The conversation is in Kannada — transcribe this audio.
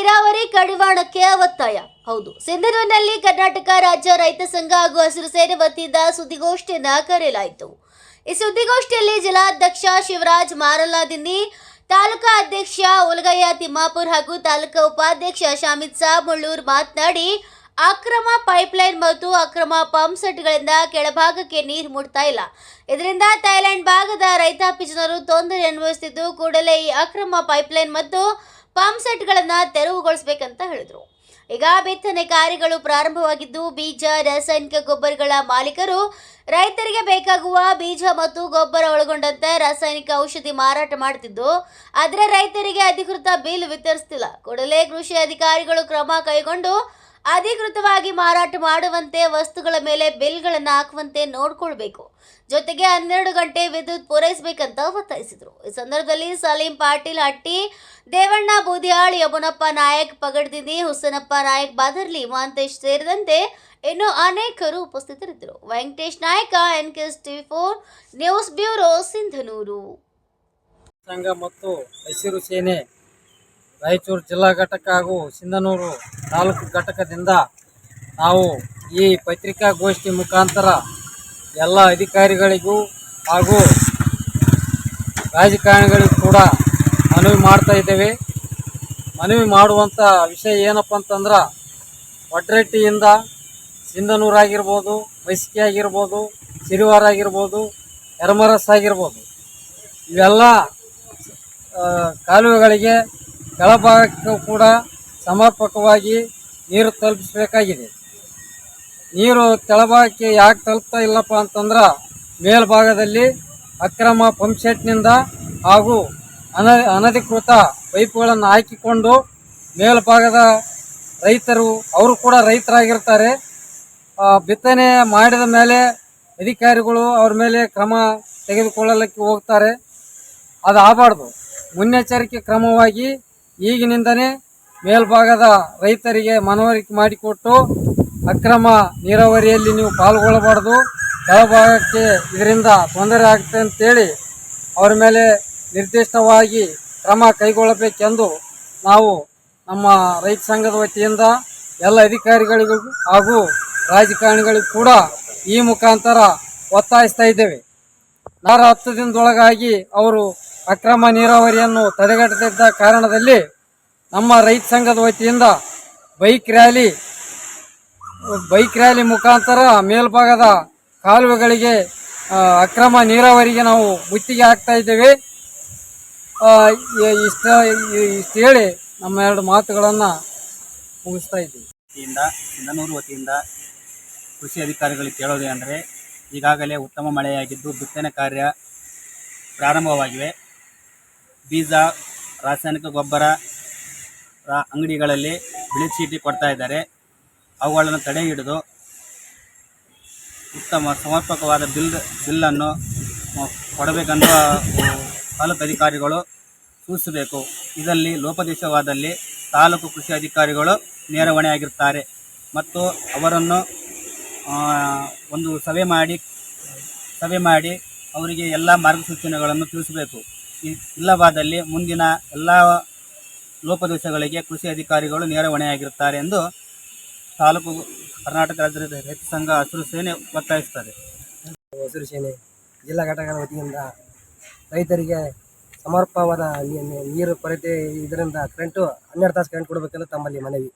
ನೀರಾವರಿ ಕಡಿವಾಣಕ್ಕೆ ಒತ್ತಾಯ. ಹೌದು, ಸಿಂಧನೂರಿನಲ್ಲಿ ಕರ್ನಾಟಕ ರಾಜ್ಯ ರೈತ ಸಂಘ ಹಾಗೂ ಹಸಿರು ಸೇನೆ ವತಿಯಿಂದ ಸುದ್ದಿಗೋಷ್ಠಿಯನ್ನ ಕರೆಯಲಾಯಿತು. ಈ ಸುದ್ದಿಗೋಷ್ಠಿಯಲ್ಲಿ ಜಿಲ್ಲಾಧ್ಯಕ್ಷ ಶಿವರಾಜ್ ಮಾರಲಾದಿನಿ ತಾಲೂಕಾ ಅಧ್ಯಕ್ಷ ಉಲಗಯ್ಯ ತಿಮ್ಮಾಪುರ್ ಹಾಗೂ ತಾಲೂಕಾ ಉಪಾಧ್ಯಕ್ಷ ಶಾಮಿತ್ ಸಾಬ್ ಮುಳ್ಳೂರ್ ಮಾತನಾಡಿ, ಅಕ್ರಮ ಪೈಪ್ಲೈನ್ ಮತ್ತು ಅಕ್ರಮ ಪಂಪ್ ಸೆಟ್ಗಳಿಂದ ಕೆಳಭಾಗಕ್ಕೆ ನೀರು ಮುಟ್ತಾ ಇಲ್ಲ. ಇದರಿಂದ ಥೈಲ್ಯಾಂಡ್ ಭಾಗದ ರೈತಾಪಿ ಜನರು ತೊಂದರೆ ಅನುಭವಿಸುತ್ತಿದ್ದು ಕೂಡಲೇ ಈ ಅಕ್ರಮ ಪೈಪ್ಲೈನ್ ಮತ್ತು ಪಂಪ್ ಸೆಟ್ಗಳನ್ನು ತೆರವುಗೊಳಿಸಬೇಕಂತ ಹೇಳಿದರು. ಈಗ ಬಿತ್ತನೆ ಕಾರ್ಯಗಳು ಪ್ರಾರಂಭವಾಗಿದ್ದು, ಬೀಜ, ರಾಸಾಯನಿಕ ಗೊಬ್ಬರಗಳ ಮಾಲೀಕರು ರೈತರಿಗೆ ಬೇಕಾಗುವ ಬೀಜ ಮತ್ತು ಗೊಬ್ಬರ ಒಳಗೊಂಡಂತೆ ರಾಸಾಯನಿಕ ಔಷಧಿ ಮಾರಾಟ ಮಾಡುತ್ತಿದ್ದು, ಆದರೆ ರೈತರಿಗೆ ಅಧಿಕೃತ ಬಿಲ್ ವಿತರಿಸುತ್ತಿಲ್ಲ ಕೂಡಲೇ ಕೃಷಿ ಅಧಿಕಾರಿಗಳು ಕ್ರಮ ಕೈಗೊಂಡು ಅಧಿಕೃತವಾಗಿ ಮಾರಾಟ ಮಾಡುವಂತೆ ವಸ್ತುಗಳ ಮೇಲೆ ಬಿಲ್ಗಳನ್ನು ಹಾಕುವಂತೆ ನೋಡಿಕೊಳ್ಬೇಕು. ಜೊತೆಗೆ ಹನ್ನೆರಡು ಗಂಟೆ ವಿದ್ಯುತ್ ಪೂರೈಸಬೇಕಂತ ಒತ್ತಾಯಿಸಿದರು. ಈ ಸಂದರ್ಭದಲ್ಲಿ ಸಲೀಂ ಪಾಟೀಲ್ ಹಟ್ಟಿ ದೇವಣ್ಣ ಬೂದಿಯಾಳ್, ಯಮುನಪ್ಪ ನಾಯಕ್, ಪಗಡ್ದಿನಿ ಹುಸನಪ್ಪ ನಾಯಕ್, ಬಾದರ್ಲಿ ಮಹಾಂತೇಶ್ ಸೇರಿದಂತೆ ಇನ್ನು ಅನೇಕರು ಉಪಸ್ಥಿತರಿದ್ದರು. Venkatesh Nayak N K TV four news bureau Sindhanur. ಸಂಘ ಮತ್ತು ಹಸಿರು ರಾಯಚೂರು ಜಿಲ್ಲಾ ಘಟಕ ಹಾಗೂ ಸಿಂಧನೂರು ತಾಲೂಕು ಘಟಕದಿಂದ ನಾವು ಈ ಪತ್ರಿಕಾಗೋಷ್ಠಿ ಮುಖಾಂತರ ಎಲ್ಲ ಅಧಿಕಾರಿಗಳಿಗೂ ಹಾಗೂ ರಾಜಕಾರಣಿಗಳಿಗೂ ಕೂಡ ಮನವಿ ಮಾಡ್ತಾ ಇದ್ದೇವೆ. ಮನವಿ ಮಾಡುವಂಥ ವಿಷಯ ಏನಪ್ಪ ಅಂತಂದ್ರೆ ಒಡ್ರೆಟ್ಟಿಯಿಂದ ಸಿಂಧನೂರು ಆಗಿರ್ಬೋದು ಮೈಸಿಗೆ ಆಗಿರ್ಬೋದು, ಸಿರಿವಾರ ಆಗಿರ್ಬೋದು ಎರಮರಸ್ ಆಗಿರ್ಬೋದು. ಇವೆಲ್ಲ ಕಾಲುವೆಗಳಿಗೆ ಕೆಳಭಾಗಕ್ಕೂ ಕೂಡ ಸಮರ್ಪಕವಾಗಿ ನೀರು ತಲುಪಿಸಬೇಕಾಗಿದೆ. ನೀರು ಕೆಳಭಾಗಕ್ಕೆ ಯಾಕೆ ತಲುಪ್ತಾ ಇಲ್ಲಪ್ಪ ಅಂತಂದ್ರೆ ಮೇಲ್ಭಾಗದಲ್ಲಿ ಅಕ್ರಮ ಪಂಪ್ಸೆಟ್ನಿಂದ ಹಾಗೂ ಅನ, ಅನಧಿಕೃತ ಪೈಪ್ಗಳನ್ನು ಹಾಕಿಕೊಂಡು ಮೇಲ್ಭಾಗದ ರೈತರು, ಅವರು ಕೂಡ ರೈತರಾಗಿರ್ತಾರೆ. ಬಿತ್ತನೆ ಮಾಡಿದ ಮೇಲೆ ಅಧಿಕಾರಿಗಳು ಅವ್ರ ಮೇಲೆ ಕ್ರಮ ತೆಗೆದುಕೊಳ್ಳಲಿಕ್ಕೆ ಹೋಗ್ತಾರೆ. ಅದು ಆಗಬಾರ್ದು ಮುನ್ನೆಚ್ಚರಿಕೆ ಕ್ರಮವಾಗಿ ಈಗಿನಿಂದನೇ ಮೇಲ್ಭಾಗದ ರೈತರಿಗೆ ಮನವರಿಕೆ ಮಾಡಿಕೊಟ್ಟು ಅಕ್ರಮ ನೀರಾವರಿಯಲ್ಲಿ ನೀವು ಪಾಲ್ಗೊಳ್ಳಬಾರ್ದು. ಕೆಳಭಾಗಕ್ಕೆ ಇದರಿಂದ ತೊಂದರೆ ಆಗುತ್ತೆ ಅಂತೇಳಿ ಅವರ ಮೇಲೆ ನಿರ್ದಿಷ್ಟವಾಗಿ ಕ್ರಮ ಕೈಗೊಳ್ಳಬೇಕೆಂದು ನಾವು ನಮ್ಮ ರೈತ ಸಂಘದ ವತಿಯಿಂದ ಎಲ್ಲ ಅಧಿಕಾರಿಗಳಿಗೂ ಹಾಗೂ ರಾಜಕಾರಣಿಗಳಿಗೂ ಕೂಡ ಈ ಮುಖಾಂತರ ಒತ್ತಾಯಿಸ್ತಾ ಇದ್ದೇವೆ. ನಾರ ಹತ್ತು ದಿನದೊಳಗಾಗಿ ಅವರು ಅಕ್ರಮ ನೀರಾವರಿಯನ್ನು ತಡೆಗಟ್ಟುತ್ತಿದ್ದ ಕಾರಣದಲ್ಲಿ ನಮ್ಮ ರೈತ ಸಂಘದ ವತಿಯಿಂದ ಬೈಕ್ ರ್ಯಾಲಿ ಬೈಕ್ ರ್ಯಾಲಿ ಮುಖಾಂತರ ಮೇಲ್ಭಾಗದ ಕಾಲುವೆಗಳಿಗೆ ಅಕ್ರಮ ನೀರಾವರಿಗೆ ನಾವು ಮುತ್ತಿಗೆ ಹಾಕ್ತಾ ಇದ್ದೇವೆ. ಇಷ್ಟ ಇಷ್ಟು ಹೇಳಿ ನಮ್ಮ ಎರಡು ಮಾತುಗಳನ್ನು ಮುಗಿಸ್ತಾ ಇದ್ದೀವಿ. ವತಿಯಿಂದ ವತಿಯಿಂದ ಕೃಷಿ ಅಧಿಕಾರಿಗಳಿಗೆ ಕೇಳೋದೇ ಅಂದರೆ, ಈಗಾಗಲೇ ಉತ್ತಮ ಮಳೆಯಾಗಿದ್ದು ಬಿತ್ತನೆ ಕಾರ್ಯ ಪ್ರಾರಂಭವಾಗಿವೆ. ಬೀಜ, ರಾಸಾಯನಿಕ ಗೊಬ್ಬರ ಅಂಗಡಿಗಳಲ್ಲಿ ಬಿಳಿ ಚೀಟಿ ಕೊಡ್ತಾ ಇದ್ದಾರೆ. ಅವುಗಳನ್ನು ತಡೆ ಹಿಡಿದು ಉತ್ತಮ ಸಮರ್ಪಕವಾದ ಬಿಲ್, ಬಿಲ್ಲನ್ನು ಕೊಡಬೇಕಂತ ತಾಲೂಕು ಅಧಿಕಾರಿಗಳು ಸೂಚಿಸಬೇಕು. ಇದರಲ್ಲಿ ಲೋಪದೇಶವಾದಲ್ಲಿ ತಾಲೂಕು ಕೃಷಿ ಅಧಿಕಾರಿಗಳು ನೇರ ಹೊಣೆಯಾಗಿರ್ತಾರೆ ಮತ್ತು ಅವರನ್ನು ಒಂದು ಸಭೆ ಮಾಡಿ ಸಭೆ ಮಾಡಿ ಅವರಿಗೆ ಎಲ್ಲ ಮಾರ್ಗಸೂಚನೆಗಳನ್ನು ತಿಳಿಸಬೇಕು. ಇಲ್ಲವಾದಲ್ಲಿ ಮುಂದಿನ ಎಲ್ಲ ಲೋಪದೋಷಗಳಿಗೆ ಕೃಷಿ ಅಧಿಕಾರಿಗಳು ನೇರ ಹೊಣೆಯಾಗಿರುತ್ತಾರೆ ಎಂದು ತಾಲೂಕು ಕರ್ನಾಟಕ ರಾಜ್ಯ ರೈತ ಸಂಘ ಹಸಿರು ಸೇನೆ ಒತ್ತಾಯಿಸುತ್ತದೆ. ಹಸಿರು ಸೇನೆ ಜಿಲ್ಲಾ ಘಟಕದ ವತಿಯಿಂದ ರೈತರಿಗೆ ಸಮರ್ಪವಾದ ನೀರು ಕೊರತೆ ಇದರಿಂದ ಕರೆಂಟು ಹನ್ನೆರಡು ತಾಸು ಕರೆಂಟ್ ಕೊಡಬೇಕೆಂದು ತಮ್ಮಲ್ಲಿ ಮನವಿ.